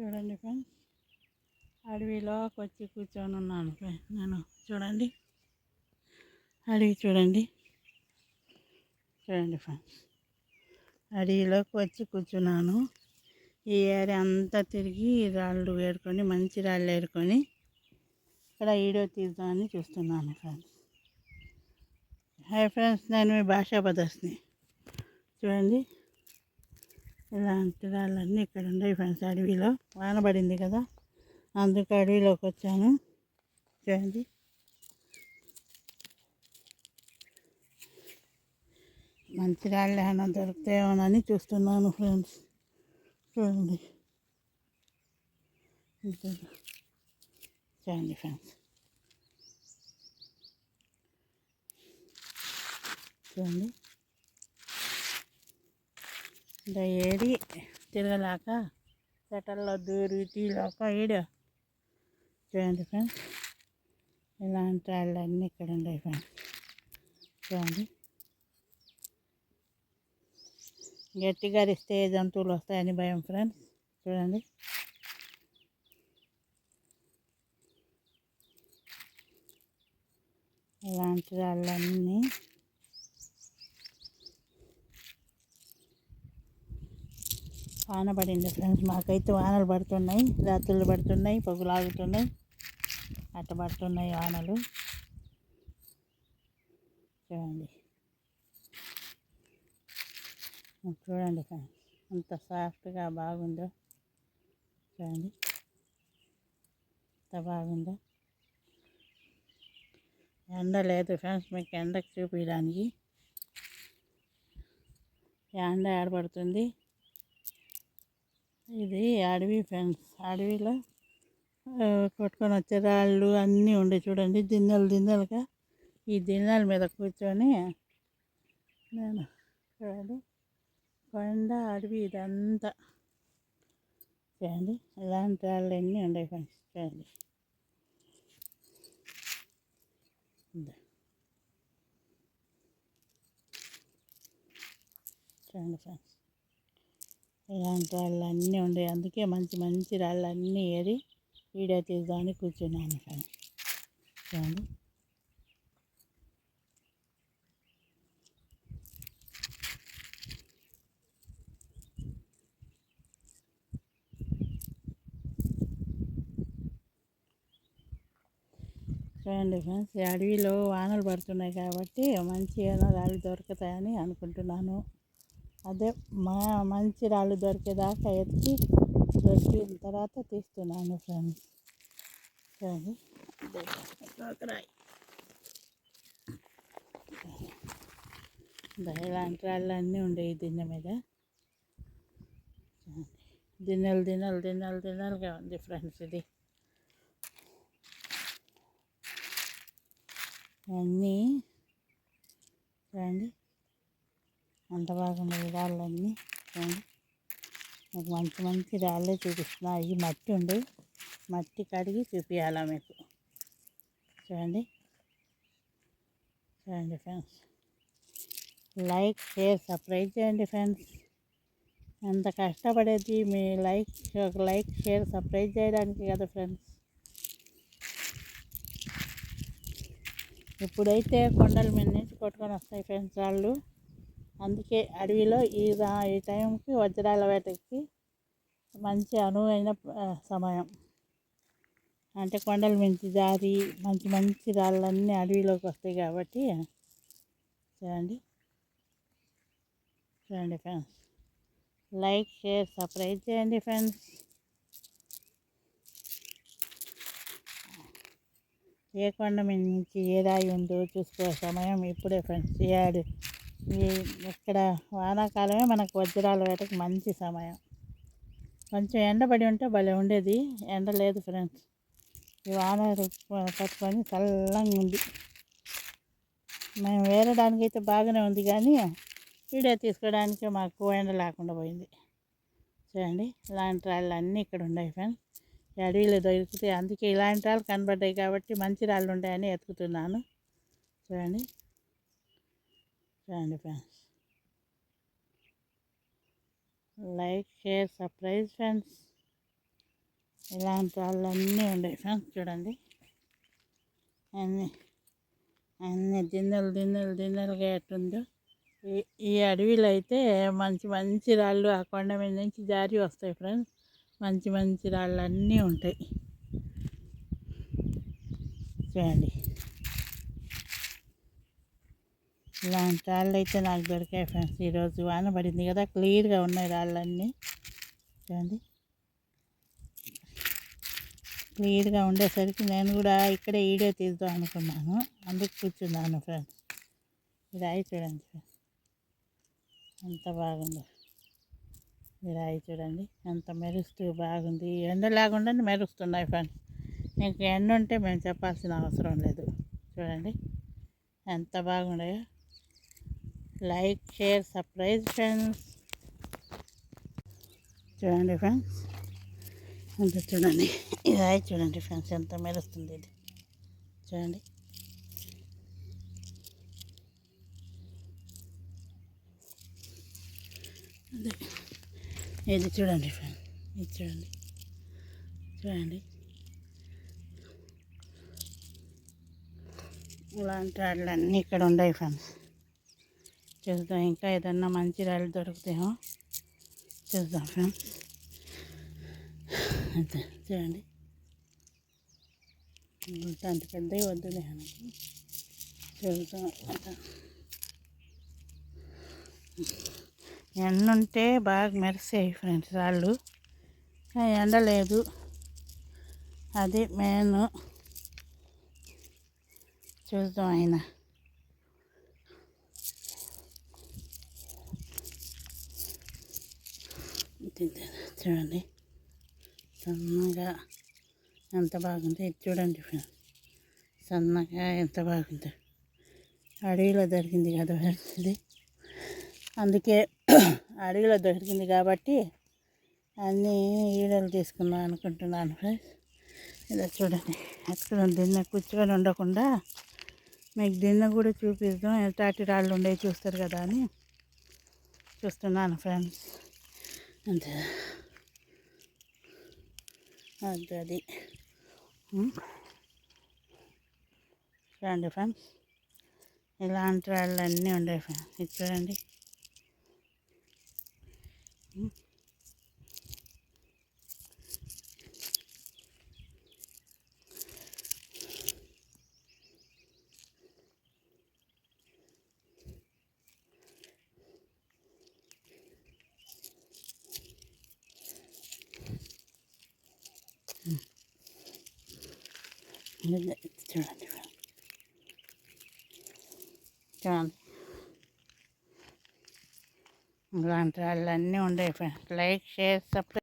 చూడండి ఫ్రెండ్స్. అడవిలోకి వచ్చి కూర్చొని ఉన్నాను ఫ్రెండ్స్. నేను చూడండి. అడవి చూడండి. చూడండి ఫ్రెండ్స్. అడవిలోకి వచ్చి కూర్చున్నాను. ఈ ఏరియా అంతా తిరిగి రాళ్ళు ఏరుకొని మంచి రాళ్ళు ఏరుకొని ఇక్కడ వీడియో తీద్దామని చూస్తున్నాను ఫ్రెండ్స్. హాయ్ ఫ్రెండ్స్ నేను మీ భాషా ప్రదర్శిని చూడండి. ఇలాంటి రాళ్ళన్నీ ఇక్కడ ఉన్నాయి ఫ్రెండ్స్. అడవిలో వాన పడింది కదా అందుకు అడవిలోకి వచ్చాను. చూడండి. మంచి రాళ్ళు ఏమైనా దొరుకుతాయేమోనని చూస్తున్నాను ఫ్రెండ్స్. చూడండి. చూడండి ఫ్రెండ్స్. చూడండి. ఇంకా ఏడి తిరగలేక చెట్టల్లో దూరి తీలేక ఈడ చూడండి ఫ్రెండ్స్ ఇలాంటి రాళ్ళన్నీ ఇక్కడ ఉన్నాయి ఫ్రెండ్స్. చూడండి. గట్టిగా అరిస్తే జంతువులు వస్తాయని భయం ఫ్రెండ్స్. చూడండి. ఇలాంటి రాళ్ళన్నీ వాన పడింది ఫ్రెండ్స్. మాకైతే వానలు పడుతున్నాయి. రాత్రులు పడుతున్నాయి. పొగులు ఆగుతున్నాయి. అట్ట పడుతున్నాయి వానలు. చూడండి. చూడండి ఫ్రెండ్స్. అంత సాఫ్ట్గా బాగుందో. చూడండి. ఎంత బాగుందో. ఎండ లేదు ఫ్రెండ్స్. మీకు ఎండకు చూపించడానికి. ఎండ ఏడబడుతుంది ఇది అడవి ఫ్రెండ్స్. అడవిలో కొట్టుకొని వచ్చే రాళ్ళు అన్నీ ఉండే చూడండి. దిన్నెలు దిన్నెలుగా ఈ దిన్నెల మీద కూర్చొని నేను చూడండి. కొండ అడవి ఇదంతా చూడండి. ఇలాంటి రాళ్ళు అన్నీ ఉండే ఫ్రెండ్స్ చూడండి. చూడండి ఫ్రెండ్స్. ఇలాంటి రాళ్ళు అన్నీ ఉండే. అందుకే మంచి మంచి రాళ్ళు అన్నీ ఏరి వీడియో తీద్దామని కూర్చున్నాను చూడండి. చూడండి ఫ్రెండ్స్ అడవిలో వానలు పడుతున్నాయి కాబట్టి మంచి ఏదో రాళ్ళు దొరుకుతాయని అనుకుంటున్నాను. అదే మా మంచి రాళ్ళు దొరికేదాకా ఎత్తి దొరికిన తర్వాత తీస్తున్నాను ఫ్రెండ్స్. చూడండి ఇలాంటి రాళ్ళు అన్నీ ఉండేవి దిన్నె మీద. దిన్నెలు దిన్నెలు దిన్నెలు దిన్నెలుగా ఉంది ఫ్రెండ్స్ ఇది. అన్నీ చూడండి అంత బాగున్నాయి రాళ్ళన్నీ. మీకు మంచి మంచి రాళ్ళే చూపిస్తున్నా. ఈ మట్టి ఉండి మట్టి కడిగి చూపించాలా మీకు. చూడండి. చూడండి ఫ్రెండ్స్. లైక్ షేర్ సబ్స్క్రైబ్ చేయండి ఫ్రెండ్స్. ఎంత కష్టపడేది మీ లైక్ ఒక లైక్ షేర్ సబ్స్క్రైబ్ చేయడానికి కదా ఫ్రెండ్స్. ఇప్పుడైతే కొండల మీద నుంచి కొట్టుకొని వస్తాయి ఫ్రెండ్స్ వాళ్ళు అందుకే అడవిలో ఈ ఈ టైంకి వజ్రాల వేటకి మంచి అనువైన సమయం. అంటే కొండల మించి దారి మంచి మంచి రాళ్ళన్నీ అడవిలోకి వస్తాయి కాబట్టి చూడండి. చూడండి ఫ్రెండ్స్. లైక్ షేర్ సబ్స్క్రైబ్ చేయండి ఫ్రెండ్స్. ఏ కొండ నుంచి ఏ రాయి ఉందో చూసుకో సమయం ఇప్పుడే ఫ్రెండ్స్. ఏ ఇక్కడ వానాకాలమే మనకు వజ్రాల వేటకు మంచి సమయం. కొంచెం ఎండబడి ఉంటే భలే ఉండేది. ఎండ లేదు ఫ్రెండ్స్. ఈ వాన పట్టుకొని చల్లంగా ఉంది. మేము వేరడానికి అయితే బాగానే ఉంది కానీ వీడియో తీసుకోవడానికి మాకు ఎండ లేకుండా పోయింది. చూడండి ఇలాంటి రాళ్ళు అన్నీ ఇక్కడ ఉన్నాయి ఫ్రెండ్స్. అడవిలో దొరికితే అందుకే ఇలాంటి రాళ్ళు కనబడ్డాయి కాబట్టి మంచి రాళ్ళు ఉంటాయని ఎత్తుకుతున్నాను. చూడండి. రండి friends. Like share surprise friends. ఇలాంటి రాళ్ళు అన్నీ ఉన్నాయి ఫ్రెండ్స్ చూడండి. అన్నీ అన్ని దిన్నెలు దిన్నెలు దిన్నెలుగా ఎట్టుందో ఈ ఈ అడవిలో అయితే మంచి మంచి రాళ్ళు ఆ కొండ మీద నుంచి జారి వస్తాయి ఫ్రెండ్స్. మంచి మంచి రాళ్ళు అన్నీ ఉంటాయి. చూడండి. ఇలాంటి రాళ్ళు అయితే నాకు దొరికాయి ఫ్రెండ్స్ ఈరోజు వాన పడింది కదా క్లియర్గా ఉన్నాయి రాళ్ళన్నీ. చూడండి. క్లియర్గా ఉండేసరికి నేను కూడా ఇక్కడే వీడియో తీద్దాం అనుకున్నాను. అందుకు కూర్చున్నాను ఫ్రెండ్స్. ఇది రాయి చూడండి ఫ్రెండ్స్. ఎంత బాగుందో. ఈ రాయి చూడండి. ఎంత మెరుస్తూ బాగుంది. ఎండ లేకుండా మెరుస్తున్నాయి ఫ్రెండ్స్. ఇంకా ఎండ ఉంటే మేము చెప్పాల్సిన అవసరం లేదు. చూడండి. ఎంత బాగున్నాయో. Like share surprise friends. చూడండి ఫ్రెండ్స్. అంత చూడండి. ఇది చూడండి ఫ్రెండ్స్ ఎంత మెరుస్తుంది ఇది. చూడండి. అదే. ఇది చూడండి ఫ్రెండ్స్. ఇది చూడండి. చూడండి. ఇలాంటి రాళ్ళు అన్నీ ఇక్కడ ఉన్నాయి ఫ్రెండ్స్. చూద్దాం. ఇంకా ఏదన్నా మంచి రాళ్ళు దొరుకుతాయో చూద్దాం ఫ్రెండ్స్. అంతే చూడండి. అంత పెద్దవి వద్దులే మనకి చూద్దాం అంతా. ఎండ ఉంటే బాగా మెరిసాయి ఫ్రెండ్స్ రాళ్ళు. ఎండ లేదు. అది మెయిన్. చూద్దాం అయినా. చూడండి. సన్నగా ఎంత బాగుందో ఇది చూడండి ఫ్రెండ్స్. సన్నగా ఎంత బాగుందో. అడవిలో దొరికింది కదా దొరికింది అందుకే అడవిలో దొరికింది కాబట్టి అన్నీ ఈడలు తీసుకుందాం అనుకుంటున్నాను ఫ్రెండ్స్. ఇలా చూడండి. ఎక్కడ దిన్న కూర్చొని ఉండకుండా మీకు దిన్న కూడా చూపిద్దాం. ఎలాంటి రాళ్ళు ఉండేవి చూస్తారు కదా అని చూస్తున్నాను ఫ్రెండ్స్. అంతే. అది. అది చూడండి ఫ్రెండ్స్ ఇలాంటి వాళ్ళు అన్నీ ఉండే ఫ్రెండ్స్. ఇది చూడండి. చూడండి చూడండి ఇలాంటి వాళ్ళు అన్నీ ఉండే ఫ్రెండ్స్ లైక్ షేర్ సబ్స్క్రైబ్